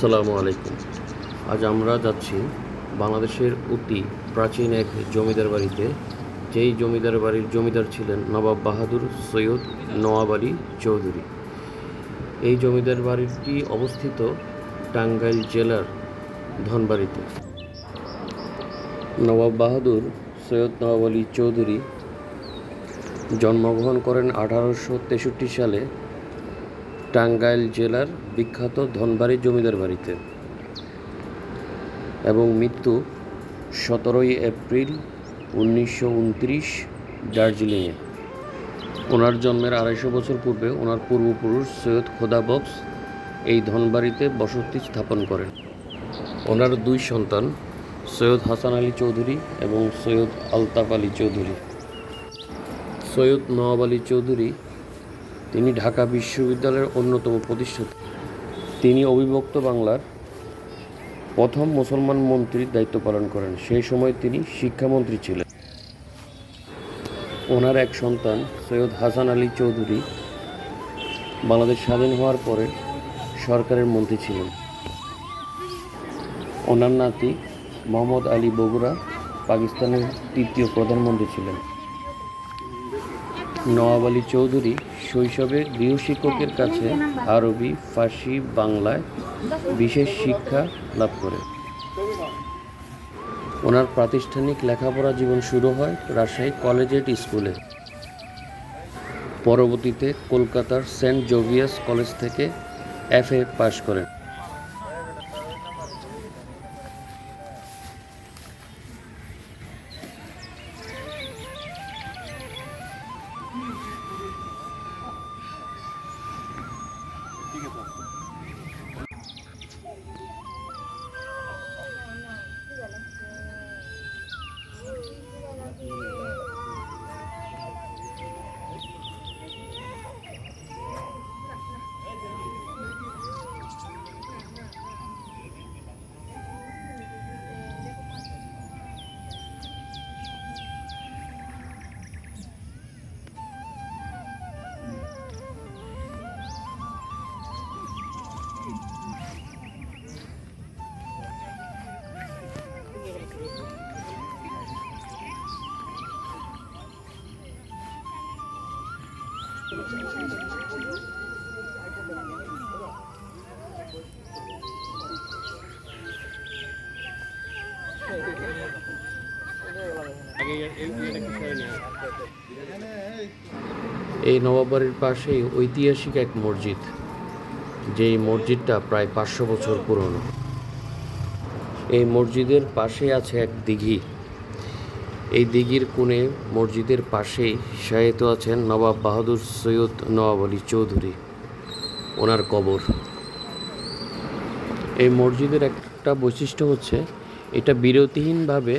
আসসালামু আলাইকুম। আজ আমরা যাচ্ছি বাংলাদেশের অতি প্রাচীন এক জমিদার বাড়িতে। যেই জমিদার বাড়ির জমিদার ছিলেন নবাব বাহাদুর সৈয়দ নওয়াব আলী চৌধুরী। এই জমিদার বাড়িটি অবস্থিত টাঙ্গাইল জেলার ধনবাড়িতে। নবাব বাহাদুর সৈয়দ নওয়াব আলী চৌধুরী জন্মগ্রহণ করেন আঠারোশো তেষট্টি সালে টাঙ্গাইল জেলার বিখ্যাত ধনবাড়ি জমিদার বাড়িতে এবং মৃত্যু সতেরোই এপ্রিল উনিশশো উনত্রিশ দার্জিলিংয়ে। ওনার জন্মের আড়াইশো বছর পূর্বে ওনার পূর্বপুরুষ সৈয়দ খোদা বক্স এই ধনবাড়িতে বসতি স্থাপন করেন। ওনার দুই সন্তান, সৈয়দ হাসান আলী চৌধুরী এবং সৈয়দ আলতাফ আলী চৌধুরী। সৈয়দ নওয়াব আলী চৌধুরী তিনি ঢাকা বিশ্ববিদ্যালয়ের অন্যতম প্রতিষ্ঠাতা। তিনি অবিভক্ত বাংলার প্রথম মুসলমান মন্ত্রীর দায়িত্ব পালন করেন। সেই সময় তিনি শিক্ষামন্ত্রী ছিলেন। ওনার এক সন্তান সৈয়দ হাসান আলী চৌধুরী বাংলাদেশ স্বাধীন হওয়ার পরে সরকারের মন্ত্রী ছিলেন। ওনার নাতি মোহাম্মদ আলী বগুড়া পাকিস্তানের তৃতীয় প্রধানমন্ত্রী ছিলেন। নওয়াব আলী চৌধুরী শৈশবে গৃহশিক্ষকের কাছে আরবি, ফার্সি, বাংলায় বিশেষ শিক্ষা লাভ করে। ওনার প্রাতিষ্ঠানিক লেখাপড়া জীবন শুরু হয় রাজশাহী কলেজিয়েট স্কুলে। পরবর্তীতে কলকাতার সেন্ট জোভিয়াস কলেজ থেকে এফ এ পাশ করেন। এই নবাববাড়ির পাশেই ঐতিহাসিক এক মসজিদ, যেই মসজিদটা প্রায় পাঁচশো বছর পুরনো। এই মসজিদের পাশে আছে এক দিঘি। এই দিঘির কোণে মসজিদের পাশেই শায়িত আছেন নবাব বাহাদুর সৈয়দ নওয়াব আলী চৌধুরী, ওনার কবর। এই মসজিদের একটা বৈশিষ্ট্য হচ্ছে এটা বিরতিহীনভাবে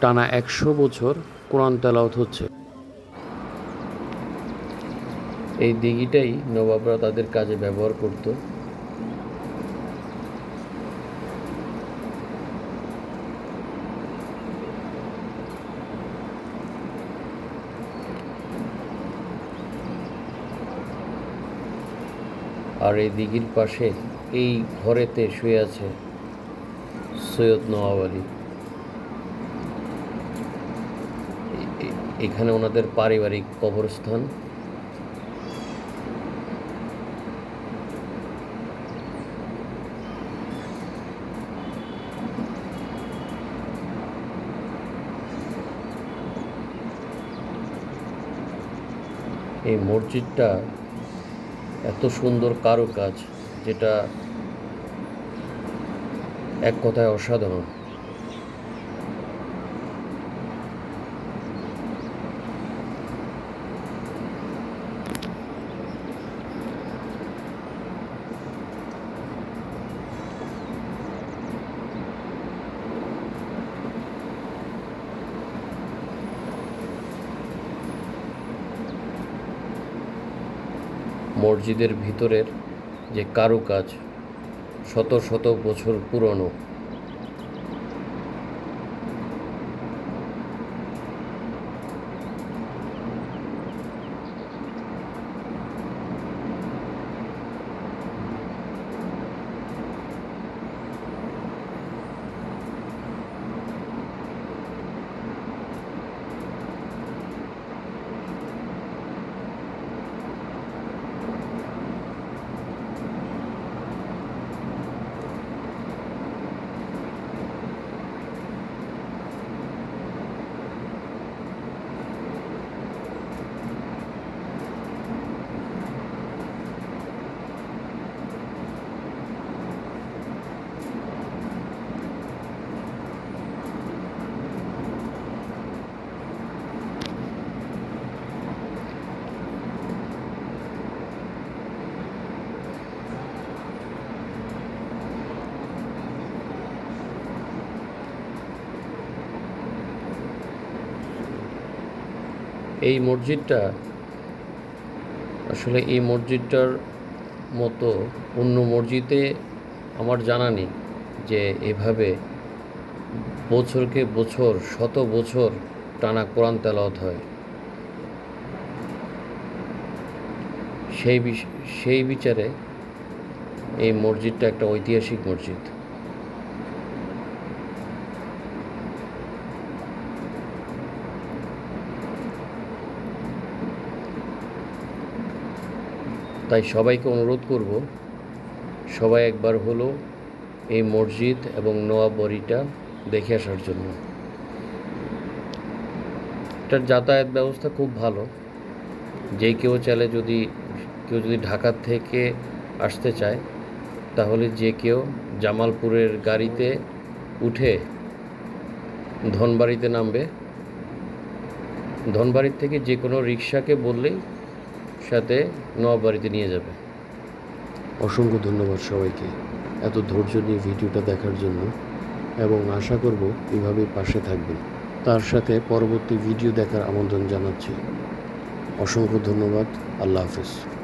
টানা একশো বছর কোরআন তেলাওয়াত হচ্ছে। এই দিঘিটাই নবাবরা তাদের কাজে ব্যবহার করত। আর এই দিঘির পাশে এই ঘরেতে শুয়ে আছে সৈয়দ নওয়াব আলী এখানে ওনাদের পারিবারিক কবরস্থান। এই মসজিদটা এত সুন্দর কারুকাজ যেটা এক কথায় অসাধারণ। মসজিদের ভিতরের যে কারুকাজ শত শত বছর পুরনো। এই মসজিদটা আসলে এই মসজিদটার মতো অন্য মসজিদে আমার জানা নেই যে এভাবে বছরকে বছর, শত বছর টানা কোরআন তেলাওয়াত হয়। সেই সেই বিচারে এই মসজিদটা একটা ঐতিহাসিক মসজিদ। তাই সবাইকে অনুরোধ করব, সবাই একবার হলো এই মসজিদ এবং নোয়াবড়িটা দেখে আসার জন্য। এটার যাতায়াত ব্যবস্থা খুব ভালো। যে কেউ চাইলে যদি, কেউ যদি ঢাকা থেকে আসতে চায়, তাহলে যে কেউ জামালপুরের গাড়িতে উঠে ধনবাড়িতে নামবে। ধনবাড়ির থেকে যে কোনো রিক্সাকে বললেই সাথে নবাবাড়িতে নিয়ে যাবে। অসংখ্য ধন্যবাদ সবাইকে এত ধৈর্য নিয়ে ভিডিওটা দেখার জন্য এবং আশা করব এভাবেই পাশে থাকবেন। তার সাথে পরবর্তী ভিডিও দেখার আমন্ত্রণ জানাচ্ছি। অসংখ্য ধন্যবাদ। আল্লাহ হাফিজ।